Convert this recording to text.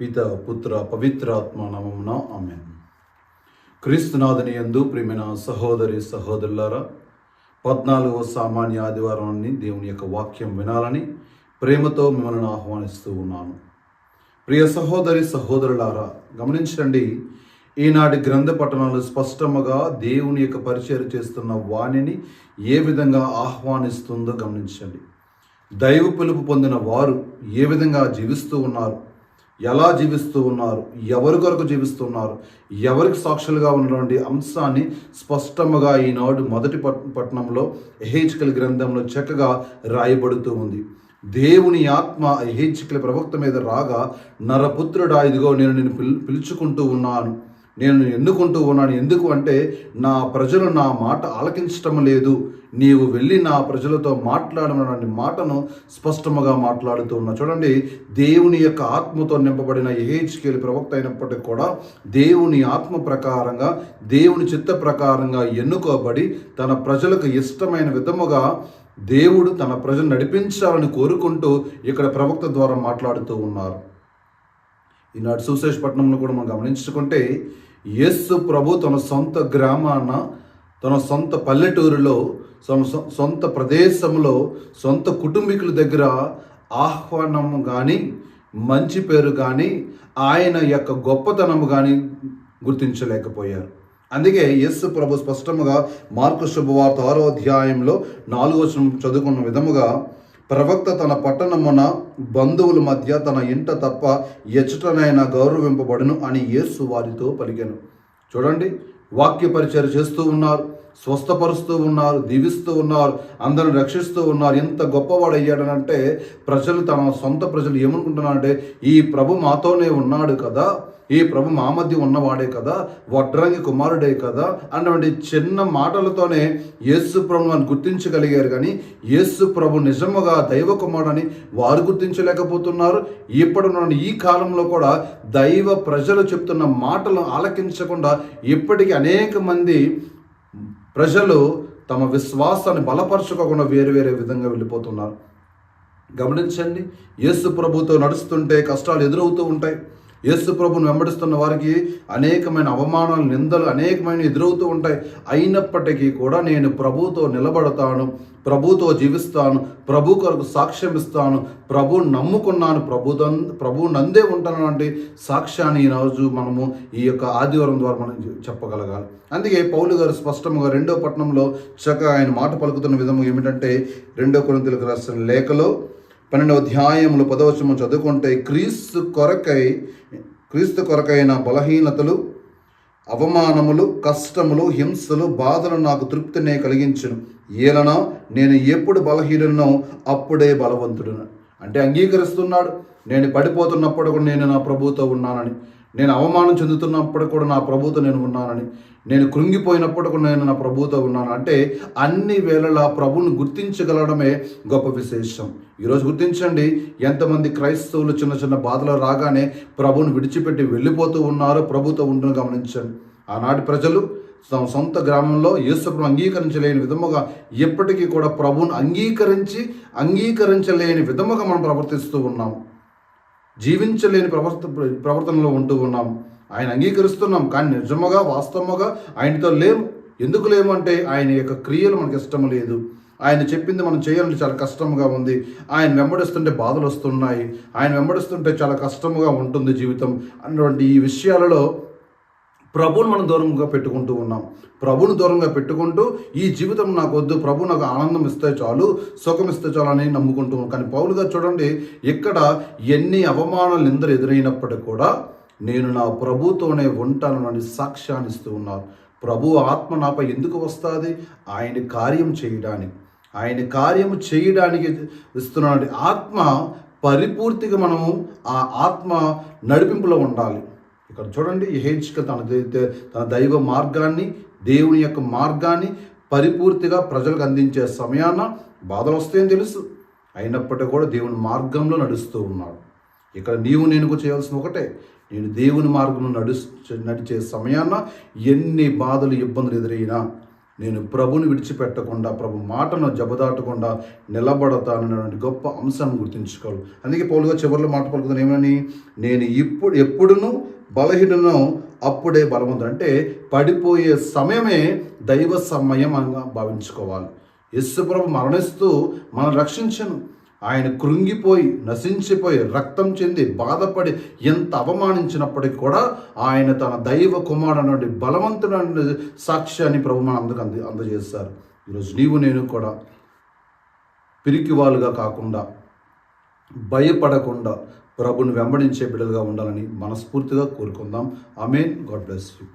పిత పుత్ర పవిత్రాత్మ నామమున ఆమె క్రీస్తునాథుని యందు ప్రియమైన సహోదరి సహోదరులారా పద్నాలుగవ సామాన్య ఆదివారాన్ని దేవుని యొక్క వాక్యం వినాలని ప్రేమతో మిమ్మల్ని ఆహ్వానిస్తూ ఉన్నాను. ప్రియ సహోదరి సహోదరులారా గమనించండి ఈనాటి గ్రంథ పట్టణాలు స్పష్టముగా దేవుని యొక్క పరిచయం చేస్తున్న వాణిని ఏ విధంగా ఆహ్వానిస్తుందో గమనించండి. దైవ పిలుపు పొందిన వారు ఏ విధంగా జీవిస్తూ ఉన్నారు? ఎలా జీవిస్తూ ఉన్నారు? ఎవరి కొరకు జీవిస్తున్నారు? ఎవరికి సాక్షులుగా ఉన్నటువంటి అంశాన్ని స్పష్టముగా ఈనాడు మొదటి పట్- పట్టణంలో ఎహెచ్కల్ గ్రంథంలో చక్కగా రాయబడుతూ ఉంది. దేవుని ఆత్మ ఎహెచ్కల ప్రవక్త మీద రాగా నరపుత్రుడా ఇదిగో నేను నేను పిల్ పిలుచుకుంటూ ఉన్నాను. నేను ఎన్నుకుంటూ ఉన్నాను? ఎందుకు అంటే నా ప్రజలు నా మాట ఆలకించటం లేదు. నీవు వెళ్ళి నా ప్రజలతో మాట్లాడమని మాటను స్పష్టముగా మాట్లాడుతూ ఉన్నా చూడండి దేవుని యొక్క ఆత్మతో నింపబడిన ఏహెచ్కేలి ప్రవక్త అయినప్పటికీ కూడా దేవుని ఆత్మ ప్రకారంగా దేవుని చిత్త ప్రకారంగా ఎన్నుకోబడి తన ప్రజలకు ఇష్టమైన విధముగా దేవుడు తన ప్రజలు నడిపించాలని కోరుకుంటూ ఇక్కడ ప్రవక్త ద్వారా మాట్లాడుతూ ఉన్నారు. ఈనాడు సుశేషపట్నంలో కూడా మనం గమనించుకుంటే యేసు ప్రభు తన సొంత గ్రామాన తన సొంత పల్లెటూరులో సొంత ప్రదేశంలో సొంత కుటుంబీకుల దగ్గర ఆహ్వానం కానీ మంచి పేరు కానీ ఆయన యొక్క గొప్పతనము కానీ గుర్తించలేకపోయారు. అందుకే యస్సు ప్రభు స్పష్టముగా మార్కు శుభవార్త ఆరో అధ్యాయంలో నాలుగో చదువుకున్న విధముగా ప్రవక్త తన పట్టణమున బంధువుల మధ్య తన ఇంట తప్ప ఎచ్చటనైనా గౌరవింపబడును అని యేసు వారితో పలిగాను చూడండి వాక్య పరిచయం చేస్తూ ఉన్నారు. స్వస్థపరుస్తూ ఉన్నారు దీవిస్తూ ఉన్నారు అందరిని రక్షిస్తూ ఉన్నారు. ఎంత గొప్పవాడు అయ్యాడనంటే ప్రజలు తమ సొంత ప్రజలు ఏమనుకుంటున్నారంటే ఈ ప్రభు మాతోనే ఉన్నాడు కదా ఈ ప్రభు మా మధ్య ఉన్నవాడే కదా వడ్రంగి కుమారుడే కదా అన్నటువంటి చిన్న మాటలతోనే యేసు ప్రభుని గుర్తించగలిగారు కానీ యేసు ప్రభు నిజముగా దైవ కుమారుడని వారు గుర్తించలేకపోతున్నారు. ఇప్పటి ఈ కాలంలో కూడా దైవ ప్రజలు చెప్తున్న మాటలు ఆలకించకుండా ఇప్పటికీ అనేక మంది ప్రజలు తమ విశ్వాసాన్ని బలపరచుకోకుండా వేరు వేరే విధంగా వెళ్ళిపోతున్నారు. గమనించండి యేసు ప్రభుతో నడుస్తుంటే కష్టాలు ఎదురవుతూ ఉంటాయి. యేసు ప్రభును వెంబడిస్తున్న వారికి అనేకమైన అవమానాలు నిందలు అనేకమైన ఎదురవుతూ ఉంటాయి. అయినప్పటికీ కూడా నేను ప్రభుతో నిలబడతాను ప్రభుతో జీవిస్తాను ప్రభు కొరకు సాక్ష్యం ఇస్తాను ప్రభు నమ్ముకున్నాను ప్రభు ప్రభు నందే ఉంటాను అంటే సాక్ష్యాన్ని ఈరోజు మనము ఈ యొక్క ఆదివారం ద్వారా మనం చెప్పగలగాలి. అందుకే పౌలు గారు స్పష్టంగా రెండో పట్టణంలో చక్కగా ఆయన మాట పలుకుతున్న విధము ఏమిటంటే రెండో కొరింతలకు రాసిన లేఖలో పన్నెండవ అధ్యాయములు పదవచము చదువుకుంటే క్రీస్తు కొరకై క్రీస్తు కొరకైన బలహీనతలు అవమానములు కష్టములు హింసలు బాధలు నాకు తృప్తినే కలిగించను. ఏలనా? నేను ఎప్పుడు బలహీననో అప్పుడే బలవంతుడును. అంటే అంగీకరిస్తున్నాడు. నేను పడిపోతున్నప్పుడు కూడా నేను నా ప్రభుతో ఉన్నానని. నేను అవమానం చెందుతున్నప్పుడు కూడా నా ప్రభుతో నేను ఉన్నానని. నేను కృంగిపోయినప్పుడు కూడా నేను నా ప్రభుతో ఉన్నాను. అంటే అన్ని వేళలా ప్రభువును గుర్తించగలడమే గొప్ప విశేషం. ఈరోజు గుర్తించండి ఎంతమంది క్రైస్తవులు చిన్న చిన్న బాధలు రాగానే ప్రభువును విడిచిపెట్టి వెళ్ళిపోతూ ఉన్నారో. ప్రభుతో ఉండను గమనించండి. ఆనాటి ప్రజలు తమ సొంత గ్రామంలో యేసుప్రభు అంగీకరించలేని విధముగా ఎప్పటికీ కూడా ప్రభువును అంగీకరించి అంగీకరించలేని విధముగా మనం ప్రవర్తిస్తూ ఉన్నాం. జీవించలేని ప్రవర్త ప్రవర్తనలో ఉంటూ ఉన్నాం. ఆయన అంగీకరిస్తున్నాం కానీ నిజముగా వాస్తవముగా ఆయనతో లేము ఎందుకు లేము అంటే ఆయన యొక్క క్రియలు మనకి ఇష్టం లేదు. ఆయన చెప్పింది మనం చేయాలంటే చాలా కష్టంగా ఉంది. ఆయన వెంబడిస్తుంటే బాధలు వస్తున్నాయి. ఆయన వెంబడిస్తుంటే చాలా కష్టముగా ఉంటుంది జీవితం అన్నటువంటి ఈ విషయాలలో ప్రభువును మనం దూరంగా పెట్టుకుంటూ ఉన్నాం. ప్రభువును దూరంగా పెట్టుకుంటూ ఈ జీవితం నాకు వద్దు ప్రభు నాకు ఆనందం ఇస్తే చాలు సుఖం ఇస్తే చాలు అని నమ్ముకుంటూ ఉన్నాం. కానీ పౌలుగా చూడండి ఇక్కడ ఎన్ని అవమానాలు నిందలు ఎదురైనప్పటికీ కూడా నేను నా ప్రభుతోనే ఉంటాను అని సాక్ష్యాన్ని ఇస్తూ ఉన్నారు. ప్రభు ఆత్మ నాపై ఎందుకు వస్తుంది? ఆయన కార్యం చేయడానికి ఆయన కార్యము చేయడానికి ఇస్తున్నాడు ఆత్మ పరిపూర్తిగా మనము ఆ ఆత్మ నడిపింపులో ఉండాలి. ఇక్కడ చూడండి హేచ్క తన తన దైవ మార్గాన్ని దేవుని యొక్క మార్గాన్ని పరిపూర్తిగా ప్రజలకు అందించే సమయాన బాధలు వస్తాయని తెలుసు. అయినప్పటికీ కూడా దేవుని మార్గంలో నడుస్తూ ఉన్నాడు. ఇక్కడ నీవు నేను కూడా చేయాల్సిన ఒకటే? నేను దేవుని మార్గంలో నడు నడిచే సమయాన ఎన్ని బాధలు ఇబ్బందులు ఎదురైనా నేను ప్రభుని విడిచిపెట్టకుండా ప్రభు మాటను జబదాటకుండా నిలబడతానన్నటువంటి గొప్ప అంశాన్ని గుర్తుంచుకోవాలి. అందుకే పౌలుగా చివరిలో మాట పలుకుతాను ఏమని? నేను ఇప్పుడు ఎప్పుడును బలహీనను అప్పుడే బలవంతుడు. అంటే పడిపోయే సమయమే దైవ సమయం అని భావించుకోవాలి. యస్సుప్రభు మరణిస్తూ మనం రక్షించను. ఆయన కృంగిపోయి నశించిపోయి రక్తం చెంది బాధపడి ఎంత అవమానించినప్పటికీ కూడా ఆయన తన దైవ కుమారుడు నుండి బలవంతుడు సాక్ష్యాన్ని ప్రభు మన అందరికి అంద అందజేస్తారు ఈరోజు నీవు నేను కూడా పిరికి వాళ్ళుగా కాకుండా భయపడకుండా ప్రభుని వెంబడించే బిడ్డలుగా ఉండాలని మనస్ఫూర్తిగా కోరుకుందాం. Amen God bless you.